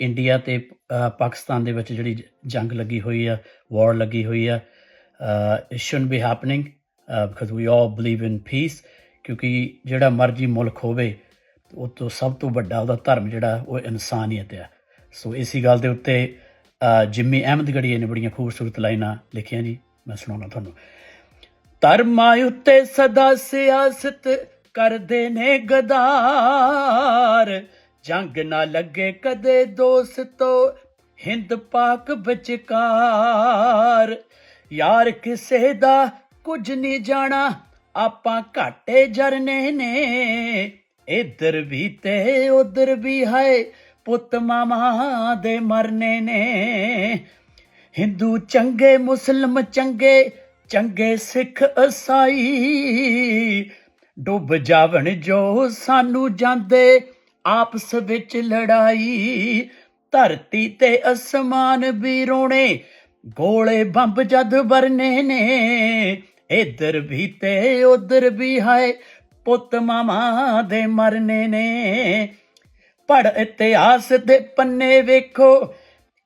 India ਤੇ ਪਾਕਿਸਤਾਨ ਦੇ ਵਿੱਚ ਜਿਹੜੀ ਜੰਗ ਲੱਗੀ ਹੋਈ ਆ ਵਾਰ ਲੱਗੀ ਹੋਈ ਆ it shouldn't be happening because we all believe in peace ਕਿਉਂਕਿ ਜਿਹੜਾ ਮਰਜ਼ੀ ਮੁਲਕ ਹੋਵੇ ਉਹ ਤੋਂ ਸਭ ਤੋਂ ਵੱਡਾ ਉਹਦਾ ਧਰਮ ਜਿਹੜਾ ਉਹ ਇਨਸਾਨੀਅਤ ਆ। ਸੋ ਇਸੀ ਗੱਲ ਦੇ ਉੱਤੇ ਅ, ਜਿੰਮੀ ਅਹਿਮਦਗੜੀਏ ਨੇ ਬੜੀਆਂ ਖੂਬਸੂਰਤ ਲਾਈਨਾਂ ਲਿਖੀਆਂ ਜੀ ਮੈਂ ਸੁਣਾਉਣਾ ਤੁਹਾਨੂੰ। ਧਰਮਾਂ ਉੱਤੇ ਸਦਾ ਸਿਆਸਤ ਕਰਦੇ ਨੇ ਗਦਾਰ ਜੰਗ ਨਾ ਲੱਗੇ ਕਦੇ ਦੋਸਤੋ, ਹਿੰਦ ਪਾਕ ਵਿਚਕਾਰ। ਯਾਰ ਕਿਸੇ ਦਾ ਕੁਝ ਨਹੀਂ ਜਾਣਾ, ਆਪਾਂ ਘਾਟੇ ਜਰਨੇ ਨੇ। ਇਧਰ ਵੀ ਤੇ ਉਧਰ ਵੀ ਹੈ ਪੁੱਤ ਮਾਮਾ ਦੇ ਮਰਨੇ ਨੇ। ਹਿੰਦੂ ਚੰਗੇ, ਮੁਸਲਮ ਚੰਗੇ ਚੰਗੇ ਸਿੱਖ ਈਸਾਈ ਡੁੱਬ ਜਾਵਣ ਜੋ ਸਾਨੂੰ ਜਾਂਦੇ ਆਪਸ ਵਿੱਚ ਲੜਾਈ। ਧਰਤੀ ਤੇ ਅਸਮਾਨ ਵੀ ਰੋਣੇ, ਗੋਲੇ ਬੰਬ ਜਦ ਵਰਨੇ ਨੇ। ਇੱਧਰ ਵੀ ਤੇ ਉਧਰ ਵੀ ਹੈ ਪੁੱਤ ਮਾਮਾ ਦੇ ਮਰਨੇ ਨੇ। ਪੜ ਇਤਿਹਾਸ ਦੇ ਪੰਨੇ ਵੇਖੋ,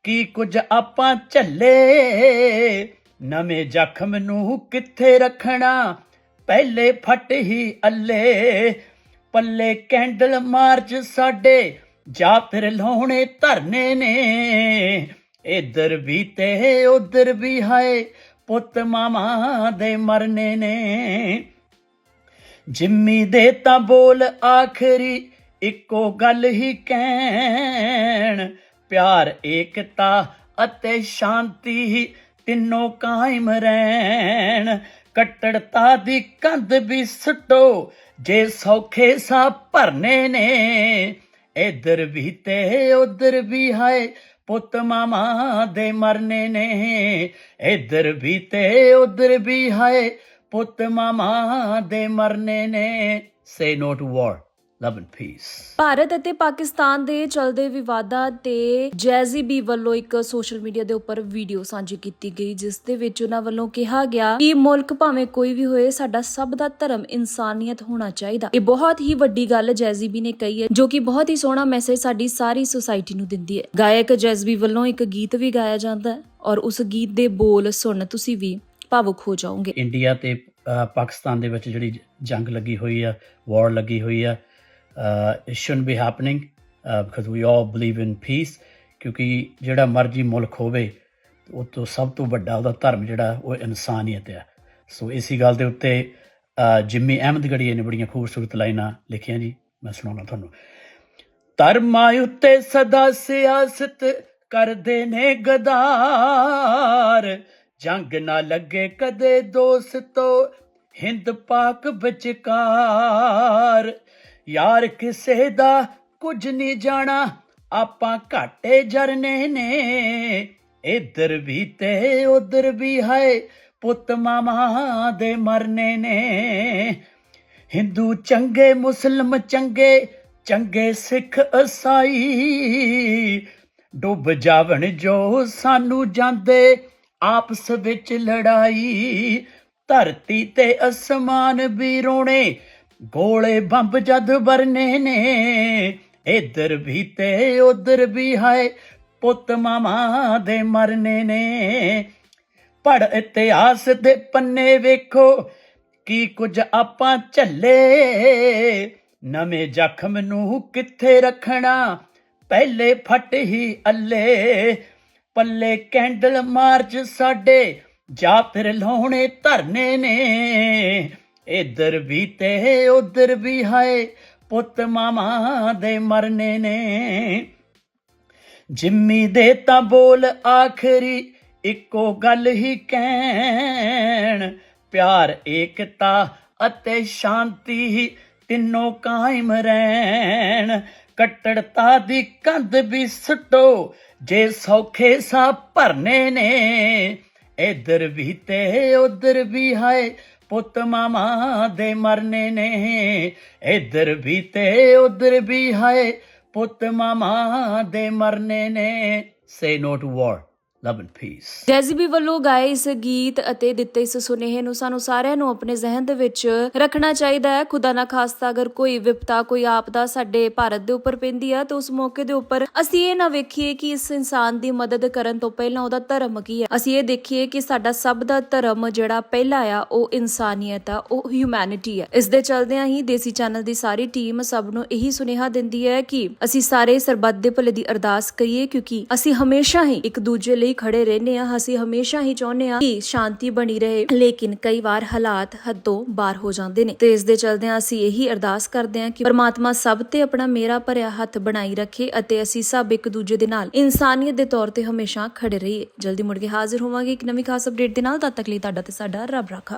ਕੀ ਕੁਝ ਆਪਾਂ ਝੱਲੇ। ਨਵੇਂ ਜ਼ਖਮ ਨੂੰ ਕਿੱਥੇ ਰੱਖਣਾ? ਪਹਿਲੇ ਫਟ ਹੀ ਅੱਲੇ। ਪੱਲੇ ਕੈਂਡਲ ਮਾਰਚ ਸਾਡੇ, ਜਾਂ ਫਿਰ ਲਾਉਣੇ ਧਰਨੇ ਨੇ। ਇੱਧਰ ਵੀ ਤੇ ਉਧਰ ਵੀ ਹੈ ਪੁੱਤ ਮਾਮਾ ਦੇ ਮਰਨੇ ਨੇ। ਜਿੰਮੀ ਦੇ ਤਾਂ ਬੋਲ ਆਖਰੀ, ਇੱਕੋ ਗੱਲ ਹੀ ਕਹਿਣ। ਪਿਆਰ, ਏਕਤਾ ਅਤੇ ਸ਼ਾਂਤੀ ਤਿੰਨੋਂ ਕਾਇਮ ਰਹਿਣ। ਕੱਟੜਤਾ ਦੀ ਕੰਧ ਵੀ ਸੁੱਟੋ, ਜੇ ਸੌਖੇ ਸਾ ਭਰਨੇ ਨੇ। ਇੱਧਰ ਵੀ ਤੇ ਉਧਰ ਵੀ ਹੈ ਪੁੱਤ ਮਾਮਾ ਦੇ ਮਰਨੇ ਨੇ। ਇੱਧਰ ਵੀ ਤੇ ਉਧਰ ਵੀ ਹਾਏ, ਪੁੱਤ ਮਾਮਾ ਦੇ ਮਰਨੇ ਨੇ। Say no to war love and peace Bharat ਅਤੇ ਪਾਕਿਸਤਾਨ ਦੇ ਚਲਦੇ ਵਿਵਾਦਾਂ ਤੇ ਜੈਜ਼ੀ ਬੀ ਵੱਲੋਂ ਇੱਕ ਸੋਸ਼ਲ ਮੀਡੀਆ ਦੇ ਉੱਪਰ ਵੀਡੀਓ ਸਾਂਝੀ ਕੀਤੀ ਗਈ ਜਿਸ ਦੇ ਵਿੱਚ ਉਹਨਾਂ ਵੱਲੋਂ ਕਿਹਾ ਗਿਆ ਕਿ ਮੁਲਕ ਭਾਵੇਂ ਕੋਈ ਵੀ ਹੋਏ ਸਾਡਾ ਸਭ ਦਾ ਧਰਮ ਇਨਸਾਨੀਅਤ ਹੋਣਾ ਚਾਹੀਦਾ। ਇਹ ਬਹੁਤ ਹੀ ਵੱਡੀ ਗੱਲ ਜੈਜ਼ੀ ਬੀ ਨੇ ਕਹੀ ਹੈ ਜੋ ਕਿ ਬਹੁਤ ਹੀ ਸੋਹਣਾ ਮੈਸੇਜ ਸਾਡੀ ਸਾਰੀ ਸੁਸਾਇਟੀ ਨੂੰ ਦਿੰਦੀ ਹੈ। ਗਾਇਕ ਜੈਜ਼ਬੀ ਵੱਲੋਂ ਇੱਕ ਗੀਤ ਵੀ ਗਾਇਆ ਜਾਂਦਾ ਹੈ ਔਰ ਉਸ ਗੀਤ ਦੇ ਬੋਲ ਸੁਣ ਤੁਸੀਂ ਵੀ ਭਾਵੁਕ ਹੋ ਜਾਓਗੇ। ਇੰਡੀਆ ਤੇ ਪਾਕਿਸਤਾਨ ਦੇ ਵਿੱਚ ਜਿਹੜੀ ਜੰਗ ਲੱਗੀ ਹੋਈ ਆ ਵਾਰ ਲੱਗੀ ਹੋਈ ਆ it shouldn't be happening because we all believe in peace ਕਿਉਂਕਿ ਜਿਹੜਾ ਮਰਜ਼ੀ ਮੁਲਕ ਹੋਵੇ ਉਹ ਤੋਂ ਸਭ ਤੋਂ ਵੱਡਾ ਉਹਦਾ ਧਰਮ ਜਿਹੜਾ ਉਹ ਇਨਸਾਨੀਅਤ ਆ ਸੋ ਇਸੀ ਗੱਲ ਦੇ ਉੱਤੇ ਅ, ਜਿੰਮੀ ਅਹਿਮਦਗੜੀਏ ਨੇ ਬੜੀਆਂ ਖੂਬਸੂਰਤ ਲਾਈਨਾਂ ਲਿਖੀਆਂ ਜੀ ਮੈਂ ਸੁਣਾਉਣਾ ਤੁਹਾਨੂੰ ਧਰਮਾਂ ਉੱਤੇ ਸਦਾ ਸਿਆਸਤ ਕਰਦੇ ਨੇ ਗਦਾਰ ਜੰਗ ਨਾ ਲੱਗੇ ਕਦੇ ਦੋਸਤੋ ਹਿੰਦ ਪਾਕ ਵਿਚਕਾਰ ਯਾਰ ਕਿਸੇ ਦਾ ਕੁਝ ਨਹੀਂ ਜਾਣਾ, ਆਪਾਂ ਘਾਟੇ ਜਰਨੇ ਨੇ। ਇੱਧਰ ਵੀ ਤੇ ਉਧਰ ਵੀ ਹੈ ਪੁੱਤ ਮਾਮਾ ਦੇ ਮਰਨੇ ਨੇ। ਹਿੰਦੂ ਚੰਗੇ, ਮੁਸਲਮ ਚੰਗੇ ਚੰਗੇ ਸਿੱਖ ਈਸਾਈ ਡੁੱਬ ਜਾਵਣ ਜੋ ਸਾਨੂੰ ਜਾਂਦੇ, ਆਪਸ ਵਿੱਚ ਲੜਾਈ। ਧਰਤੀ ਤੇ ਅਸਮਾਨ ਵੀ ਰੋਣੇ ਗੋਲੇ ਬੰਬ ਜਦ ਵਰਨੇ ਨੇ, ਇੱਧਰ ਵੀ ਤੇ ਉਧਰ ਵੀ ਹੈ ਪੁੱਤ ਮਾਮਾ ਦੇ ਮਰਨੇ ਨੇ। ਪੜ ਇਤਿਹਾਸ ਦੇ ਪੰਨੇ ਵੇਖੋ, ਕੀ ਕੁਝ ਆਪਾਂ ਝੱਲੇ। ਨਵੇਂ ਜ਼ਖਮ ਨੂੰ ਕਿੱਥੇ ਰੱਖਣਾ? ਪਹਿਲੇ ਫਟ ਹੀ ਅੱਲੇ। ਪੱਲੇ ਕੈਂਡਲ ਮਾਰਚ ਸਾਡੇ, ਜਾਂ ਫਿਰ ਲਾਉਣੇ ਧਰਨੇ ਨੇ। ਇਧਰ ਵੀ ਤੇ ਉਧਰ ਵੀ ਹੈ ਪੁੱਤ ਮਾਮਾ ਦੇ ਮਰਨੇ ਨੇ। ਜਿੰਮੀ ਦੇ ਤਾਂ ਬੋਲ ਆਖਰੀ, ਇੱਕੋ ਗੱਲ ਹੀ ਕਹਿਣ। ਪਿਆਰ, ਏਕਤਾ ਅਤੇ ਸ਼ਾਂਤੀ ਹੀ ਤਿੰਨੋਂ ਕਾਇਮ ਰਹਿਣ। ਕੱਟੜਤਾ ਦੀ ਕੰਧ ਵੀ ਸੁੱਟੋ, ਜੇ ਸੌਖੇ ਸਾ ਭਰਨੇ ਨੇ। ਇਧਰ ਵੀ ਤੇ ਉਧਰ ਵੀ ਹੈ ਪੁੱਤ ਮਾਮਾ ਦੇ ਮਰਨੇ ਨੇ, ਇੱਧਰ ਵੀ ਤੇ ਉਧਰ ਵੀ ਹੈ ਪੁੱਤ ਮਾਮਾ ਦੇ ਮਰਨੇ ਨੇ say no to war love and peace Jazzy B ਵੱਲੋਂ ਗਾਏ ਇਸ ਗੀਤ ਅਤੇ ਦਿੱਤੇ ਇਸ ਸੁਨੇਹੇ ਨੂੰ ਸਾਨੂੰ ਸਾਰਿਆਂ ਨੂੰ ਆਪਣੇ ਜ਼ਿਹਨ ਦੇ ਵਿੱਚ ਰੱਖਣਾ ਚਾਹੀਦਾ ਹੈ। ਖੁਦਾ ਨਾ ਖਾਸਤਾ, ਅਗਰ ਕੋਈ ਵਿਪਤਾ, ਕੋਈ ਆਪਦਾ ਸਾਡੇ ਭਾਰਤ ਦੇ ਉੱਪਰ ਪੈਂਦੀ ਆ, ਤਾਂ ਉਸ ਮੌਕੇ ਦੇ ਉੱਪਰ ਅਸੀਂ ਇਹ ਨਾ ਵੇਖੀਏ ਕਿ ਇਸ ਇਨਸਾਨ ਦੀ ਮਦਦ ਕਰਨ ਤੋਂ ਪਹਿਲਾਂ ਉਹਦਾ ਧਰਮ ਕੀ ਹੈ ਅਸੀਂ ਇਹ ਦੇਖੀਏ ਕਿ ਸਾਡਾ ਸਭ ਦਾ ਧਰਮ ਜਿਹੜਾ ਪਹਿਲਾ ਆ, ਉਹ ਇਨਸਾਨੀਅਤ ਆ, ਉਹ ਹਿਊਮੈਨਿਟੀ ਹੈ ਇਸ ਦੇ ਚਲਦਿਆਂ ਹੀ ਦੇਸੀ ਚੈਨਲ ਦੀ ਸਾਰੀ ਟੀਮ ਸਭ ਨੂੰ ਇਹੀ ਸੁਨੇਹਾ ਦਿੰਦੀ ਹੈ ਕਿ ਅਸੀਂ ਸਾਰੇ ਸਰਬੱਤ ਦੇ ਭਲੇ ਦੀ ਅਰਦਾਸ ਕਰੀਏ, ਕਿਉਂਕਿ ਅਸੀਂ ਹਮੇਸ਼ਾ ਹੀ ਇੱਕ ਦੂਜੇ ਲਈ ਖੜੇ ਰਹਿੰਦੇ ਹਾਂ। ਅਸੀਂ ਹਮੇਸ਼ਾ ਹੀ ਚਾਹੁੰਦੇ ਹਾਂ ਕਿ ਸ਼ਾਂਤੀ ਬਣੀ ਰਹੇ, ਲੇਕਿਨ ਕਈ ਵਾਰ ਹਾਲਾਤ ਹੱਦੋਂ ਬਾਹਰ ਹੋ ਜਾਂਦੇ ਨੇ। ਤੇ ਇਸ ਦੇ ਚਲਦਿਆਂ ਅਸੀਂ ਇਹੀ ਅਰਦਾਸ ਕਰਦੇ ਹਾਂ ਕਿ ਪਰਮਾਤਮਾ ਸਭ ਤੇ ਆਪਣਾ ਮੇਰਾ ਭਰਿਆ ਹੱਥ ਬਣਾਈ ਰੱਖੇ ਅਤੇ ਅਸੀਂ ਸਭ ਇੱਕ ਦੂਜੇ ਦੇ ਨਾਲ ਇਨਸਾਨੀਅਤ ਦੇ ਤੌਰ ਤੇ ਹਮੇਸ਼ਾ ਖੜੇ ਰਹੀਏ। ਜਲਦੀ ਮੁੜ ਕੇ ਹਾਜ਼ਰ ਹੋਵਾਂਗੇ ਇੱਕ ਨਵੀਂ ਖਾਸ ਅਪਡੇਟ ਦੇ ਨਾਲ। ਤਦ ਤੱਕ ਲਈ ਤੁਹਾਡਾ ਤੇ ਸਾਡਾ ਰੱਬ ਰਾਖਾ।